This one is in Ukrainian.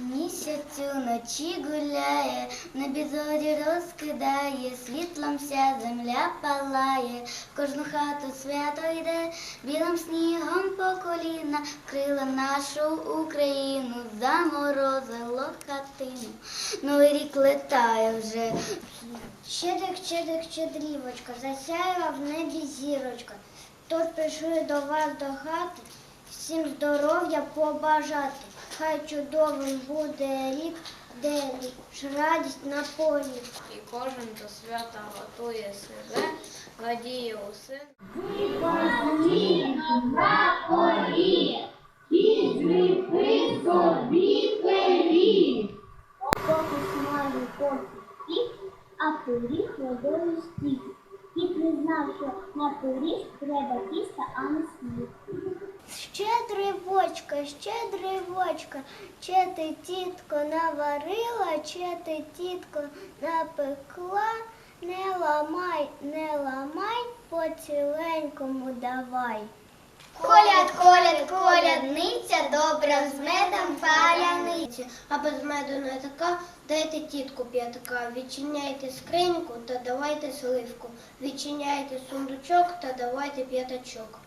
Місяць уночі гуляє, на бізорі розкидає, світлом вся земля палає, в кожну хату свято йде, білим снігом по коліна, крила нашу Україну, заморозило хатину. Новий рік летає вже. Щедрик, щедрик, щедрівочка, засяяла в небі зірочка. Тут прийшли до вас до хати, всім здоров'я побажати. Хай чудовим буде рік, де ж радість на полі. І кожен до свята готує себе, радіє усе. Фокус має поки пік, а пиріг водою стік. Кіт не знав, що на пиріг треба тіста, а не сніг. Щедрівочка, щедрівочка, чи ти тітко наварила, чи ти тітко напекла, не ламай, не ламай, по ціленькому давай. Коляд, коляд, колядниця, добра з медом паляниця. А без меду не така, дайте тітку п'ятака, відчиняйте скриньку та давайте сливку, відчиняйте сундучок та давайте п'ятачок.